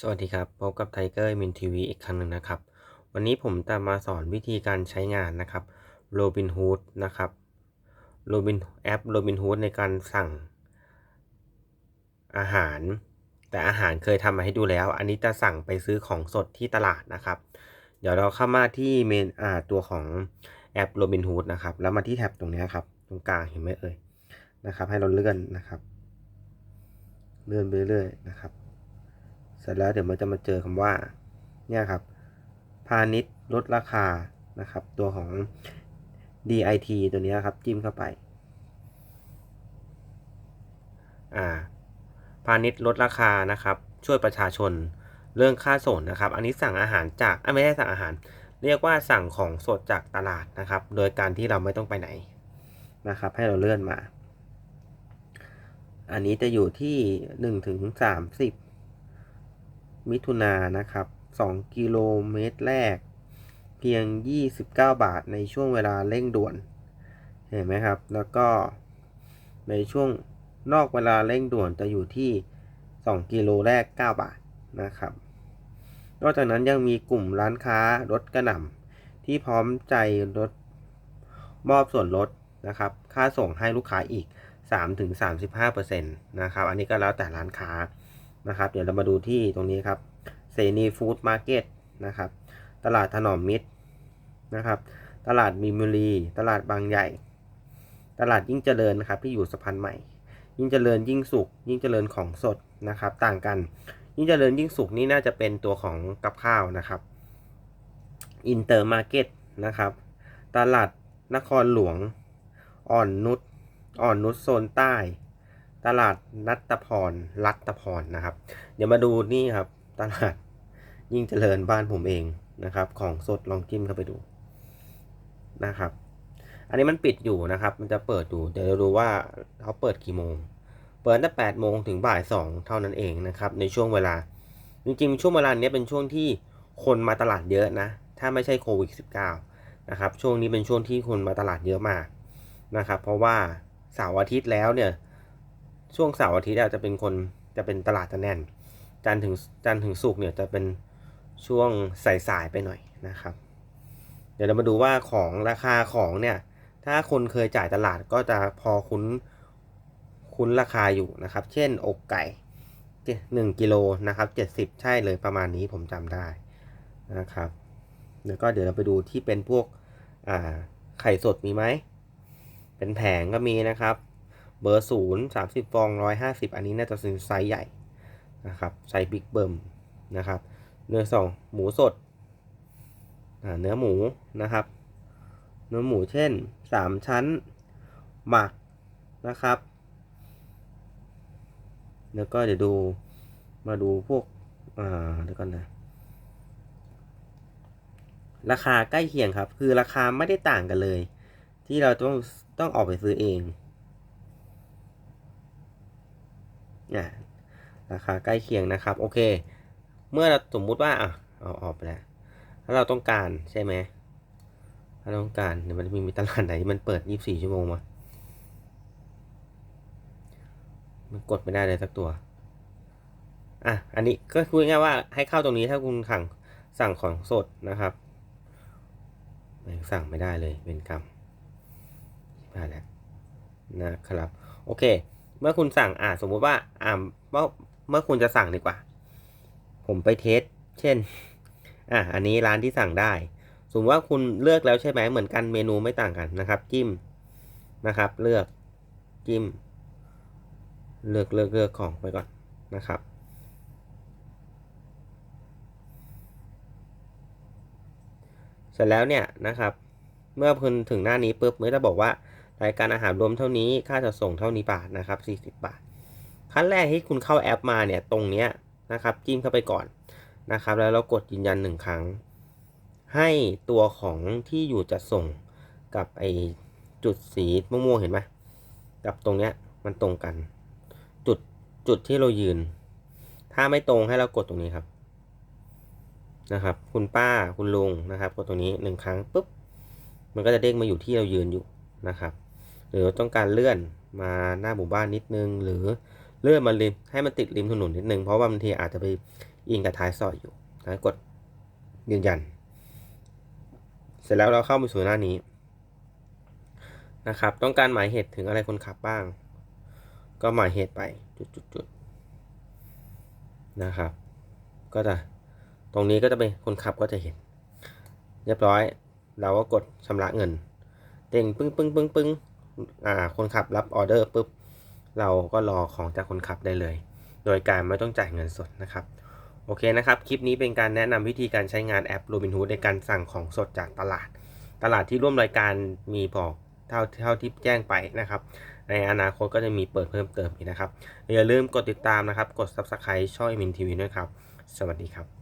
สวัสดีครับ พบกับไทเกอร์มินทีวีอีกครั้งหนึ่งนะครับ วันนี้ผมจะมาสอนวิธีการใช้งานนะครับโรบินฮูดนะครับโรบินแอปโรบินฮูดในการสั่งอาหาร แต่อาหารเคยทำมาให้ดูแล้ว อันนี้จะสั่งไปซื้อของสดที่ตลาดนะครับ เดี๋ยวเราเข้ามาที่เมนอ่าตัวของแอปโรบินฮูดนะครับ แล้วมาที่แท็บตรงนี้ครับ ตรงกลางเห็นไหมเอ่ยนะครับ ให้เราเลื่อนนะครับ เลื่อนไปเรื่อยนะครับ เสร็จแล้วเดี๋ยวมันจะมาเจอคำว่าเนี่ยครับพาณิชย์ลดราคานะครับ ตัวของ DIT ตัวนี้ครับ จิ้มเข้าไป อ่า พาณิชย์ลดราคานะครับ ช่วยประชาชนเรื่องค่าส่งนะครับ อันนี้สั่งอาหารจากอะไม่ได้สั่งอาหาร เรียกว่าสั่งของสดจากตลาดนะครับ โดยการที่เราไม่ต้องไปไหนนะครับ ให้เราเลื่อนมา อันนี้จะอยู่ที่หนึ่งถึงสา มิถุนานะครับ 2 กิโลเมตรแรก เพียง 29 บาทในช่วงเวลาเร่งด่วน เห็นไหมครับ แล้วก็ในช่วงนอกเวลาเร่งด่วนจะอยู่ที่ 2 กิโลแรก 9 บาทนะครับ นอกจากนั้นยังมีกลุ่มร้านค้ารถกระหน่ำที่พร้อมใจลดมอบส่วนลดนะครับ ค่าส่งให้ลูกค้าอีก 3-35%นะครับ อันนี้ก็แล้วแต่ร้านค้า นะครับ เดี๋ยวเรามาดูที่ตรงนี้ครับเซนีฟู้ดมาร์เก็ตนะครับ ตลาดถนอมมิตรนะครับ ตลาดมีมุรี ตลาดบางใหญ่ ตลาดยิ่งเจริญนะครับ ที่อยู่สะพานใหม่ ยิ่งเจริญยิ่งสุขยิ่งเจริญของสดนะครับ ต่างกัน ยิ่งเจริญยิ่งสุขนี่น่าจะเป็นตัวของกับข้าวนะครับอินเตอร์มาร์เก็ตนะครับ ตลาดนครหลวง อ่อนนุชอ่อนนุชโซนใต้ ตลาดนัตพรรัตพรนะครับ เดี๋ยวมาดูนี่ครับ ตลาดยิ่งเจริญบ้านผมเองนะครับ ของสดลองจิ้มเข้าไปดูนะครับ อันนี้มันปิดอยู่นะครับ มันจะเปิดอยู่เดี๋ยวเราดูว่าเขาเปิดกี่โมง เปิดตั้งแต่แปดโมงถึงบ่ายสองเท่านั้นเองนะครับ ในช่วงเวลา จริงๆ ช่วงเวลานี้เป็นช่วงที่คนมาตลาดเยอะนะ ถ้าไม่ใช่โควิด -19 นะครับ ช่วงนี้เป็นช่วงที่คนมาตลาดเยอะมากนะครับ เพราะว่าเสาร์อาทิตย์แล้วเนี่ย ช่วงเสาร์อาทิตย์จะเป็นคนจะเป็นตลาดจะแน่น จันถึงจันถึงศุกเนี่ยจะเป็นช่วงสายๆไปหน่อยนะครับ เดี๋ยวเรามาดูว่าของราคาของเนี่ย ถ้าคนเคยจ่ายตลาดก็จะพอคุ้นคุ้นราคาอยู่นะครับ เช่นอกไก่หนึ่งกิโลนะครับเจ็ดสิบใช่เลยประมาณนี้ผมจำได้นะครับ แล้วก็เดี๋ยวเราไปดูที่เป็นพวกอ่าไข่สดมีไหม เป็นแผงก็มีนะครับ เบอร์ศูนย์สามสิบฟองร้อยห้าสิบอันนี้น่าจะเป็นไซส์ใหญ่นะครับไซส์บิ๊กเบิมนะครับ เนื้อสองหมูสดเนื้อหมูนะครับ เนื้อหมูเช่นสามชั้น หมักนะครับ แล้วก็เดี๋ยวดูมาดูพวกอ่าเดี๋ยวก่อนนะราคาใกล้เคียงครับ คือราคาไม่ได้ต่างกันเลย ที่เราต้องต้องออกไปซื้อเอง เนี่ยราคาใกล้เคียงนะครับ โอเค เมื่อเราสมมุติว่าอะเอาออกไปแล้วถ้าเราต้องการใช่ไหมถ้าเราต้องการเดี๋ยวมันจะมีตลาดไหนที่มันเปิด 24 ชั่วโมงมามันกดไม่ได้เลยสักตัว อะ อันนี้ก็คุยง่ายว่าให้เข้าตรงนี้ถ้าคุณสั่งสั่งของสดนะครับสั่งไม่ได้เลยเป็นกรรมผ่านแล้วนะครับ โอเค เมื่อคุณสั่งอ่าสมมุติว่าอ่าเมื่อเมื่อคุณจะสั่งดีกว่า ผมไปเทสเช่นอะอันนี้ร้านที่สั่งได้ สมมติว่าคุณเลือกแล้วใช่ไหมเหมือนกันเมนูไม่ต่างกันนะครับ จิ้มนะครับ เลือกจิ้ม เลือกเลือกเลือกของไปก่อนนะครับ เสร็จแล้วเนี่ยนะครับ เมื่อคุณถึงหน้านี้ปุ๊บมันจะบอกว่า รายการอาหารรวมเท่านี้ค่าจัดส่งเท่านี้บาทนะครับ 40 บาท ขั้นแรกที่คุณเข้าแอปมาเนี่ยตรงเนี้ยนะครับจิ้มเข้าไปก่อนนะครับ แล้วเรากดยืนยันหนึ่งครั้ง ให้ตัวของที่อยู่จัดส่งกับไอจุดสีม่วงๆเห็นไหมกับตรงเนี้ยมันตรงกัน จุดจุดที่เรายืน ถ้าไม่ตรงให้เรากดตรงนี้ครับนะครับ คุณป้าคุณลุงนะครับ กดตรงนี้หนึ่งครั้งปุ๊บมันก็จะเด้งมาอยู่ที่เรายืนอยู่นะครับ หรือต้องการเลื่อนมาหน้าหมู่บ้านนิดนึง หรือเลื่อนมาริมให้มันติดริมถนนนิดนึง เพราะว่าบางทีอาจจะไปอิงกับท้ายซอยอยู่นะกดยืนยัน เสร็จแล้วเราเข้ามาสู่หน้านี้นะครับ ต้องการหมายเหตุถึงอะไรคนขับบ้าง ก็หมายเหตุไปจุดๆๆนะครับ ก็จะตรงนี้ก็จะเป็นคนขับก็จะเห็น เรียบร้อย เราก็กดชำระเงิน เด้งปึ้งปึ้งปึ้งปึ้ง คนขับรับออเดอร์ปุ๊บเราก็รอของจากคนขับได้เลย โดยการไม่ต้องจ่ายเงินสดนะครับโอเคนะครับ คลิปนี้เป็นการแนะนำวิธีการใช้งานแอป Robinhood ในการสั่งของสดจากตลาด ตลาดที่ร่วมรายการมีบอกเท่าเท่าที่แจ้งไปนะครับ ในอนาคตก็จะมีเปิดเพิ่มเติมอีกนะครับ อย่าลืมกดติดตามนะครับ กด Subscribe ช่อง m อมินทีวีด้วยครับ สวัสดีครับ